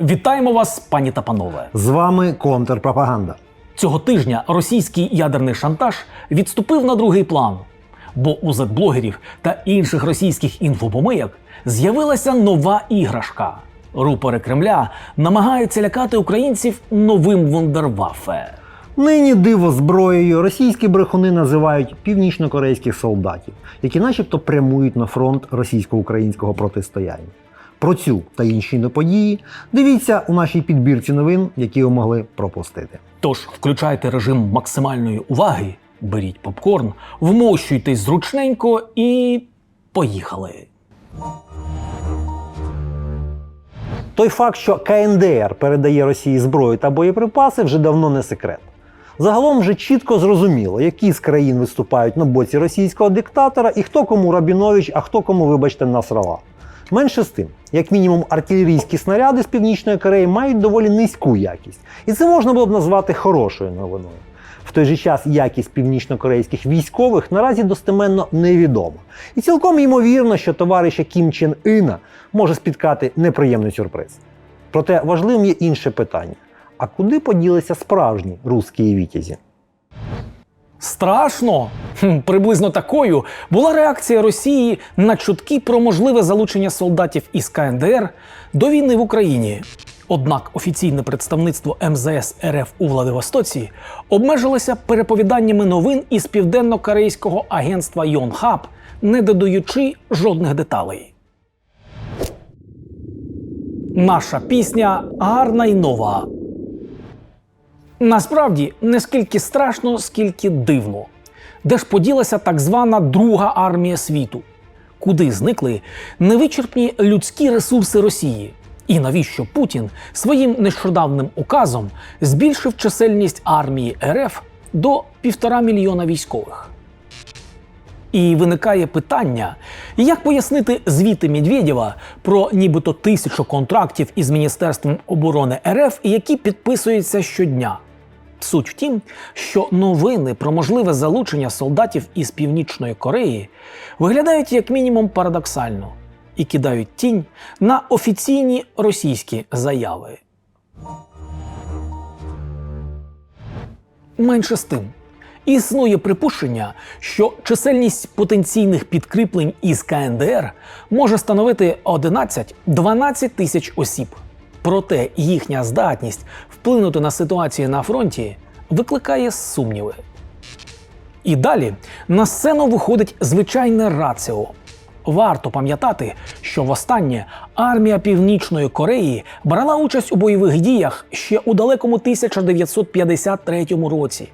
Вітаємо вас, пані та панове. З вами контрпропаганда. Цього тижня російський ядерний шантаж відступив на другий план, бо у зет-блогерів та інших російських інфопомийок з'явилася нова іграшка. Рупори Кремля намагаються лякати українців новим вундервафе. Нині диво зброєю російські брехуни називають північнокорейських солдатів, які начебто прямують на фронт російсько-українського протистояння. Про цю та інші події дивіться у нашій підбірці новин, які ви могли пропустити. Тож включайте режим максимальної уваги, беріть попкорн, вмощуйтесь зручненько і поїхали. Той факт, що КНДР передає Росії зброю та боєприпаси, вже давно не секрет. Загалом вже чітко зрозуміло, які з країн виступають на боці російського диктатора і хто кому Рабінович, а хто кому, вибачте, Насрала. Менше з тим, як мінімум, артилерійські снаряди з Північної Кореї мають доволі низьку якість, і це можна було б назвати хорошою новиною. В той же час якість північнокорейських військових наразі достеменно невідома. І цілком ймовірно, що товариша Кім Чен Іна може спіткати неприємний сюрприз. Проте важливим є інше питання: а куди поділися справжні русські вітязі? Страшно! Приблизно такою була реакція Росії на чутки про можливе залучення солдатів із КНДР до війни в Україні. Однак офіційне представництво МЗС РФ у Владивостоці обмежилося переповіданнями новин із південно-корейського агентства Йонхаб, не додаючи жодних деталей. Наша пісня гарна й нова. Насправді не скільки страшно, скільки дивно. Де ж поділася так звана Друга армія світу? Куди зникли невичерпні людські ресурси Росії? І навіщо Путін своїм нещодавним указом збільшив чисельність армії РФ до півтора мільйона військових? І виникає питання, як пояснити звіти Медведєва про нібито тисячу контрактів із Міністерством оборони РФ, які підписуються щодня. Суть в тім, що новини про можливе залучення солдатів із Північної Кореї виглядають як мінімум парадоксально і кидають тінь на офіційні російські заяви. Менше з тим, існує припущення, що чисельність потенційних підкріплень із КНДР може становити 11-12 тисяч осіб. Проте їхня здатність вплинути на ситуацію на фронті викликає сумніви. І далі на сцену виходить звичайне раціо. Варто пам'ятати, що востаннє армія Північної Кореї брала участь у бойових діях ще у далекому 1953 році.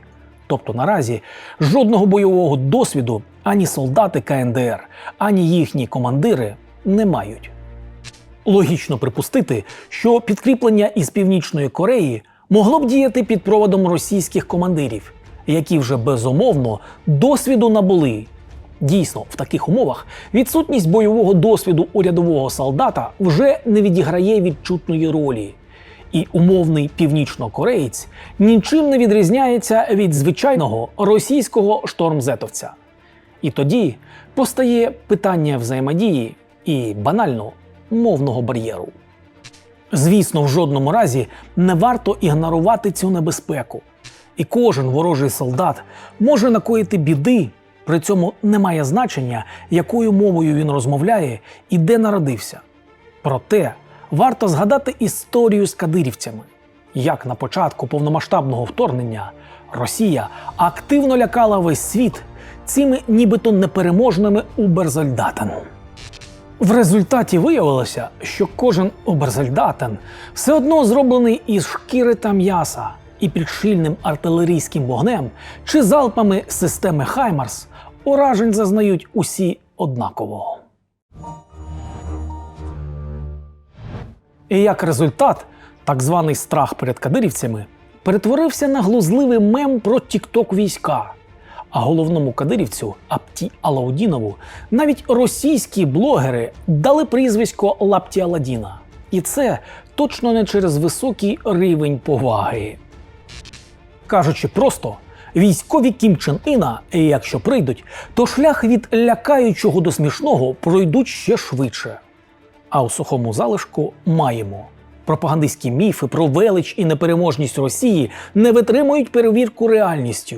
Тобто наразі жодного бойового досвіду ані солдати КНДР, ані їхні командири не мають. Логічно припустити, що підкріплення із Північної Кореї могло б діяти під проводом російських командирів, які вже безумовно досвіду набули. Дійсно, в таких умовах відсутність бойового досвіду у рядового солдата вже не відіграє відчутної ролі. І умовний північнокореєць нічим не відрізняється від звичайного російського штормзетовця. І тоді постає питання взаємодії і банально мовного бар'єру. Звісно, в жодному разі не варто ігнорувати цю небезпеку. І кожен ворожий солдат може накоїти біди, при цьому не має значення, якою мовою він розмовляє і де народився. Проте варто згадати історію з кадирівцями, як на початку повномасштабного вторгнення Росія активно лякала весь світ цими нібито непереможними уберзольдатами. В результаті виявилося, що кожен оберзольдатен все одно зроблений із шкіри та м'яса, і під щільним артилерійським вогнем чи залпами системи Хаймарс уражень зазнають усі однаково. І як результат, так званий страх перед кадирівцями перетворився на глузливий мем про тікток війська. А головному кадирівцю Апті Алаудінову навіть російські блогери дали прізвисько Лапті Аладіна. І це точно не через високий рівень поваги. Кажучи просто, військові Кім Чен Іна, якщо прийдуть, то шлях від лякаючого до смішного пройдуть ще швидше. А у сухому залишку маємо Пропагандистські міфи про велич і непереможність Росії не витримують перевірку реальністю.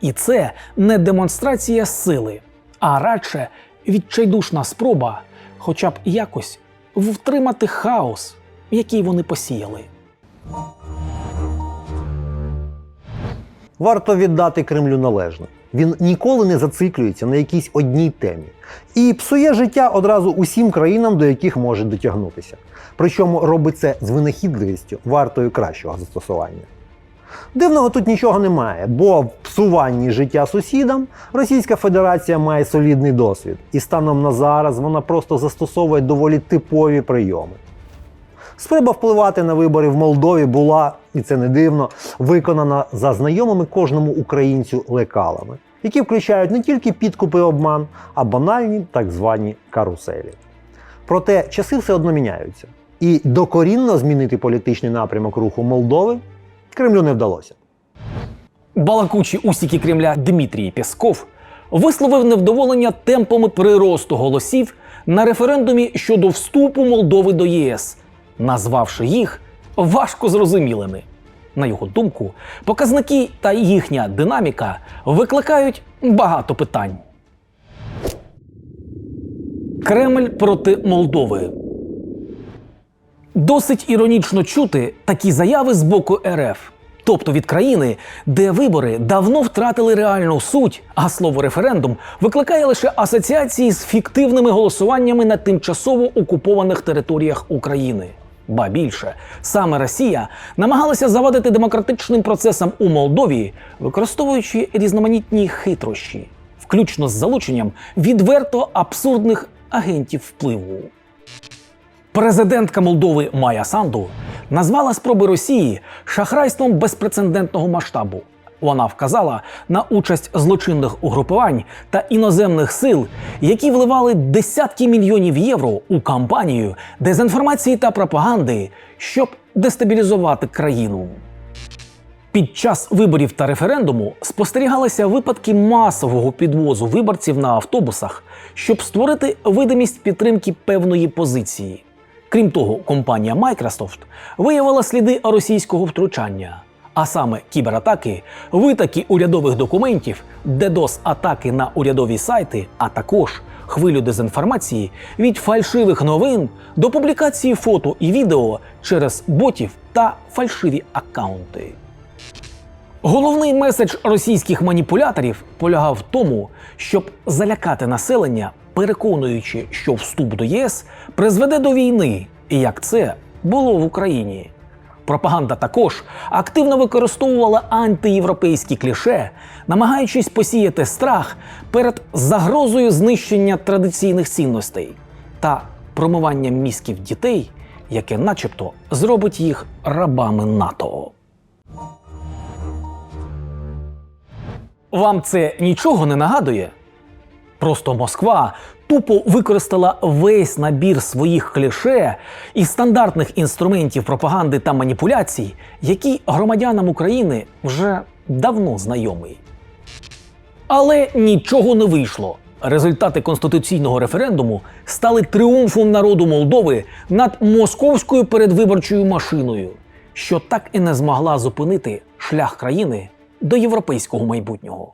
І це не демонстрація сили, а радше відчайдушна спроба хоча б якось втримати хаос, який вони посіяли. Варто віддати Кремлю належне. Він ніколи не зациклюється на якійсь одній темі і псує життя одразу усім країнам, до яких може дотягнутися. Причому робить це з винахідливістю, вартою кращого застосування. Дивного тут нічого немає, бо в псуванні життя сусідам Російська Федерація має солідний досвід, і станом на зараз вона просто застосовує доволі типові прийоми. Спроба впливати на вибори в Молдові була, і це не дивно, виконана за знайомими кожному українцю лекалами, які включають не тільки підкупи обман, а банальні так звані каруселі. Проте часи все одно міняються. І докорінно змінити політичний напрямок руху Молдови Кремлю не вдалося. Балакучий усіки Кремля Дмитрій Пєсков висловив невдоволення темпами приросту голосів на референдумі щодо вступу Молдови до ЄС, назвавши їх важко зрозумілими. На його думку, показники та їхня динаміка викликають багато питань. Кремль проти Молдови. Досить іронічно чути такі заяви з боку РФ, тобто від країни, де вибори давно втратили реальну суть, а слово референдум викликає лише асоціації з фіктивними голосуваннями на тимчасово окупованих територіях України. Ба більше, саме Росія намагалася завадити демократичним процесам у Молдові, використовуючи різноманітні хитрощі, включно з залученням відверто абсурдних агентів впливу. Президентка Молдови Майя Санду назвала спроби Росії шахрайством безпрецедентного масштабу. Вона вказала на участь злочинних угрупувань та іноземних сил, які вливали десятки мільйонів євро у кампанію дезінформації та пропаганди, щоб дестабілізувати країну. Під час виборів та референдуму спостерігалися випадки масового підвозу виборців на автобусах, щоб створити видимість підтримки певної позиції. Крім того, компанія Microsoft виявила сліди російського втручання, а саме кібератаки, витаки урядових документів, DDoS-атаки на урядові сайти, а також хвилю дезінформації від фальшивих новин до публікації фото і відео через ботів та фальшиві аккаунти. Головний меседж російських маніпуляторів полягав в тому, щоб залякати населення, переконуючи, що вступ до ЄС призведе до війни, і як це було в Україні. Пропаганда також активно використовувала антиєвропейські кліше, намагаючись посіяти страх перед загрозою знищення традиційних цінностей та промиванням мізків дітей, яке, начебто, зробить їх рабами НАТО. Вам це нічого не нагадує? Просто Москва тупо використала весь набір своїх кліше і стандартних інструментів пропаганди та маніпуляцій, які громадянам України вже давно знайомі. Але нічого не вийшло. Результати конституційного референдуму стали тріумфом народу Молдови над московською передвиборчою машиною, що так і не змогла зупинити шлях країни до європейського майбутнього.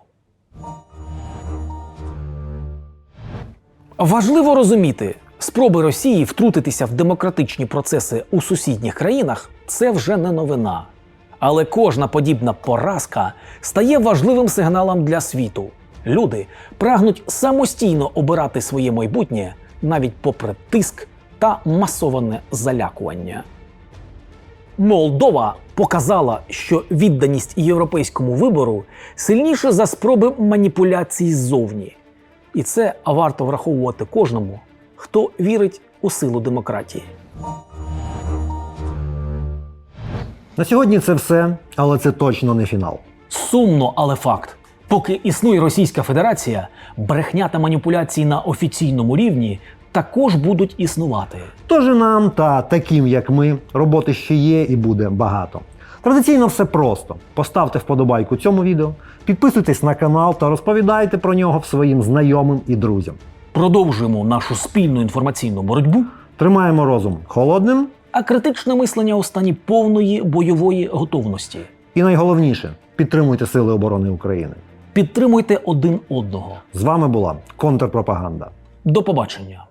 Важливо розуміти, спроби Росії втрутитися в демократичні процеси у сусідніх країнах це вже не новина. Але кожна подібна поразка стає важливим сигналом для світу. Люди прагнуть самостійно обирати своє майбутнє навіть попри тиск та масоване залякування. Молдова показала, що відданість європейському вибору сильніша за спроби маніпуляцій ззовні. І це варто враховувати кожному, хто вірить у силу демократії. На сьогодні це все, але це точно не фінал. Сумно, але факт. Поки існує Російська Федерація, брехня та маніпуляції на офіційному рівні також будуть існувати. Тож і нам та таким, як ми, роботи ще є і буде багато. Традиційно все просто. Поставте вподобайку цьому відео, підписуйтесь на канал та розповідайте про нього своїм знайомим і друзям. Продовжуємо нашу спільну інформаційну боротьбу. Тримаємо розум холодним, а критичне мислення у стані повної бойової готовності. І найголовніше підтримуйте Сили оборони України. Підтримуйте один одного. З вами була контрпропаганда. До побачення.